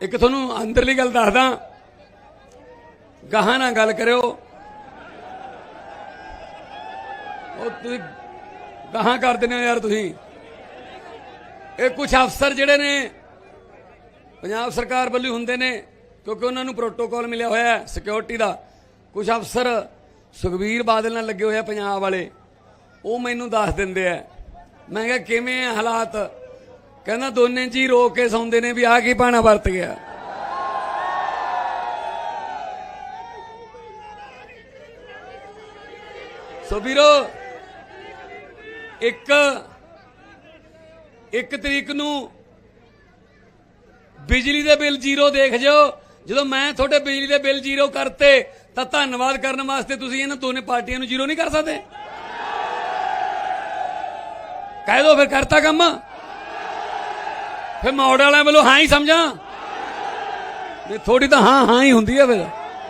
ਇੱਕ ਤੁਹਾਨੂੰ ਅੰਦਰਲੀ ਗੱਲ ਦੱਸਦਾ। ਗਾਹਾਂ ਨਾਲ ਗੱਲ ਕਰਿਓ। ਉਹ ਤੁਸੀਂ ਗਾਹਾਂ ਕਰ ਦਿੰਦੇ ਹੋ ਯਾਰ ਤੁਸੀਂ। ਇਹ ਕੁਝ ਅਫਸਰ ਜਿਹੜੇ ਨੇ, ਪੰਜਾਬ ਸਰਕਾਰ ਵੱਲੋਂ ਹੁੰਦੇ ਨੇ, ਕਿਉਂਕਿ ਉਹਨਾਂ ਨੂੰ ਪ੍ਰੋਟੋਕਾਲ ਮਿਲਿਆ ਹੋਇਆ ਹੈ ਸਿਕਿਉਰਿਟੀ ਦਾ। ਕੁਝ ਅਫਸਰ ਸੁਖਬੀਰ ਬਾਦਲ ਨਾਲ ਲੱਗੇ ਹੋਏ ਆ ਪੰਜਾਬ ਵਾਲੇ। ਉਹ ਮੈਨੂੰ ਦੱਸ ਦਿੰਦੇ ਆ। ਮੈਂ ਕਿਹਾ, ਕਿਵੇਂ ਹਾਲਾਤ? ਕਹਿੰਦਾ ਦੋਨੇ ਜੀ ਰੋ ਕੇ ਸੌਂਦੇ ਨੇ ਵੀ ਆ ਕੀ ਪਾਣਾ ਵਰਤ ਗਿਆ। ਸੋ ਵੀਰੋ, ਇੱਕ ਇੱਕ ਤਰੀਕ ਨੂੰ ਬਿਜਲੀ ਦੇ ਬਿੱਲ ਜ਼ੀਰੋ ਦੇਖ ਜਿਓ। ਜਦੋਂ ਮੈਂ ਤੁਹਾਡੇ ਬਿਜਲੀ ਦੇ ਬਿੱਲ ਜ਼ੀਰੋ ਕਰਤੇ, ਤਾਂ ਧੰਨਵਾਦ ਕਰਨ ਵਾਸਤੇ ਤੁਸੀਂ ਇਹਨਾਂ ਦੋਨੇ ਪਾਰਟੀਆਂ ਨੂੰ ਜ਼ੀਰੋ ਨਹੀਂ ਕਰ ਸਕਦੇ। ਕਹਿ ਦੋ ਫਿਰ ਕਰਤਾ ਕੰਮ। ਫਿਰ ਮੌੜ ਵਾਲਿਆਂ ਵੱਲੋਂ ਹਾਂ ਹੀ ਸਮਝਾਂ। ਤੇ ਥੋੜੀ ਤਾਂ ਹਾਂ ਹਾਂ ਹੀ ਹੁੰਦੀ ਹੈ ਫਿਰ।